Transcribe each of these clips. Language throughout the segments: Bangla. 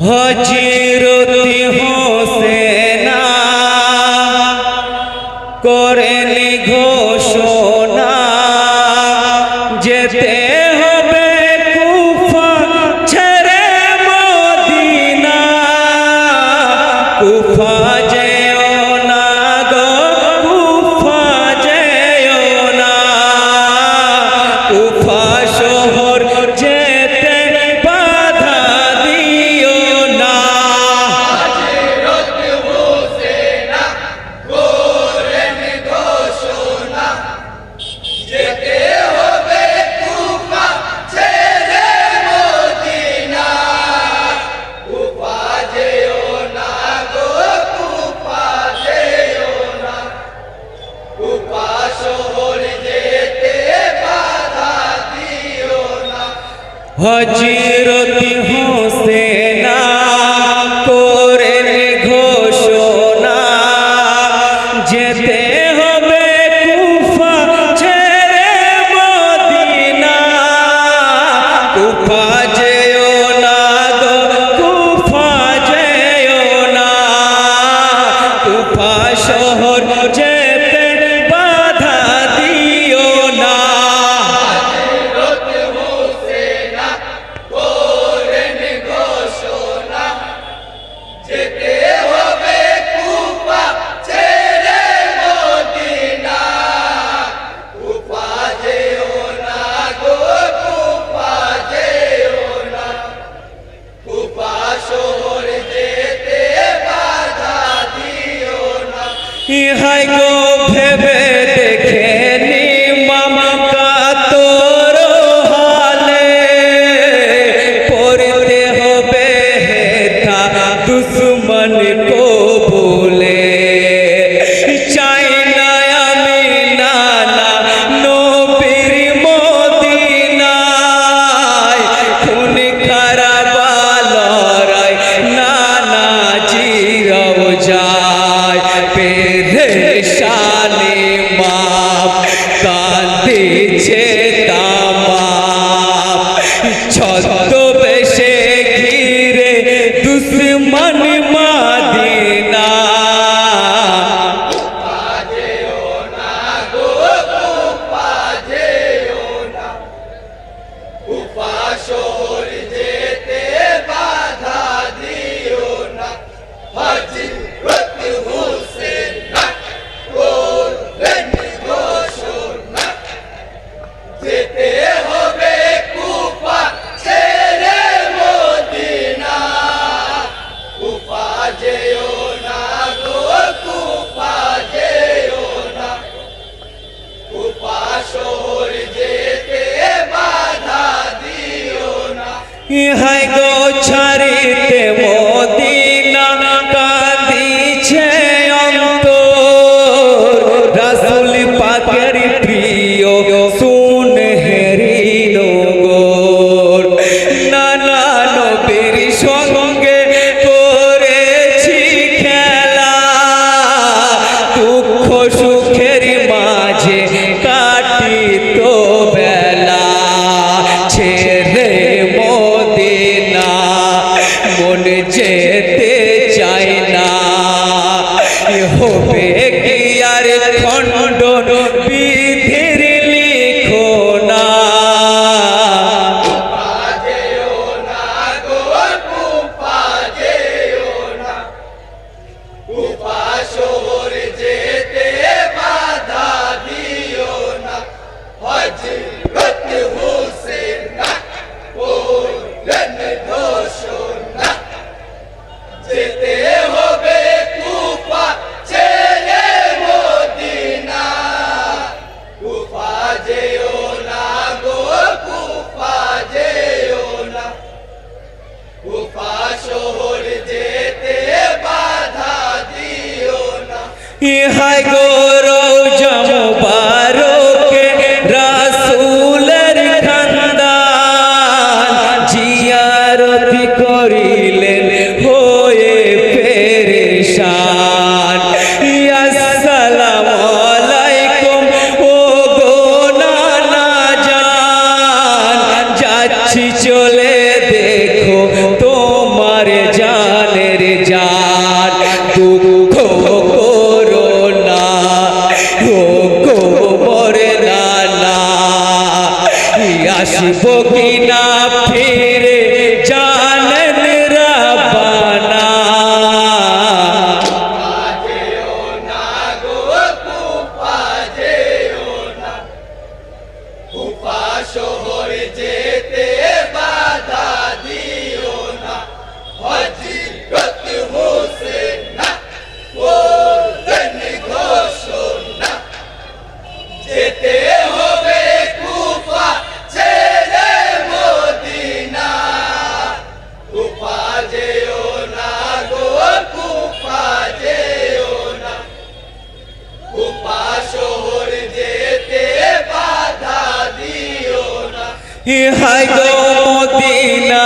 হজিরতি হোসেনা করে হজরতি হোসেনা করে ঘোষণা যেতে হবে কুফা ছেড়ে মদিনা। কুফা কাঁদতেছে 女孩的 ইহাই গো? আসব কি না ফিরে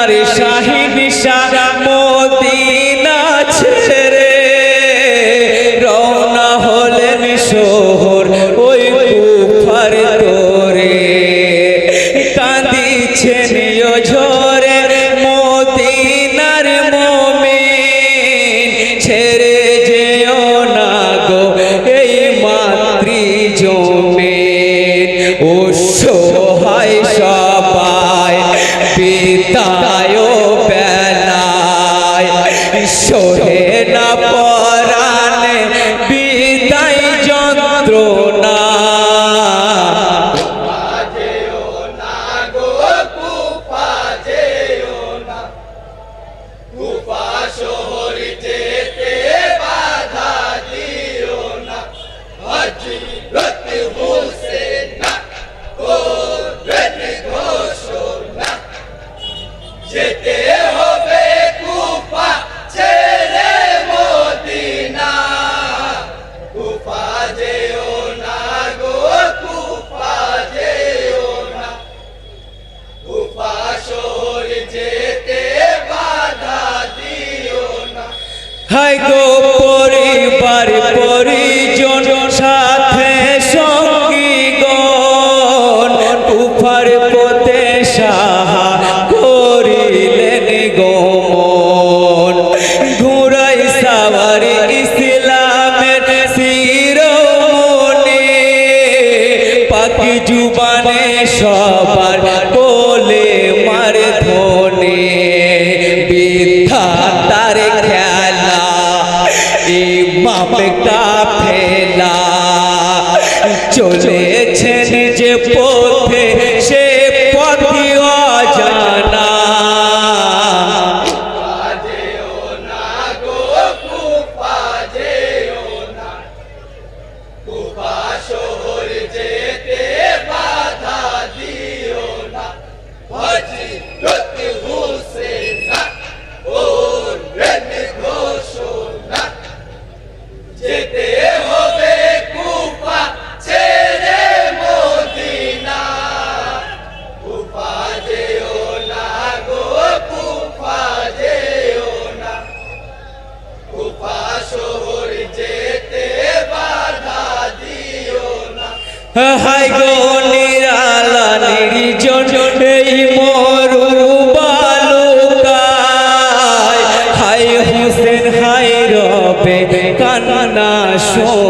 শাহিন শাহ হাই গো ইমাম আসো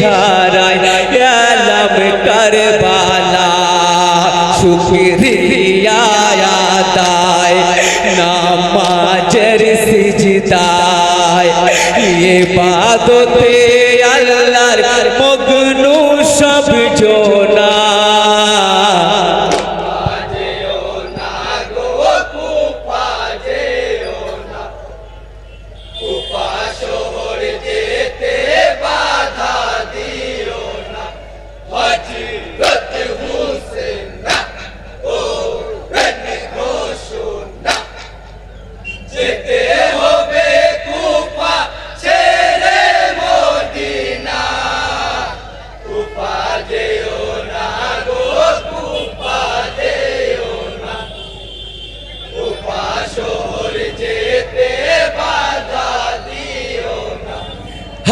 ইশারায় এলাম করবালা শুকরিয়া আদায় নামাজের সিজদায় ইবাদতে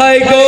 হাই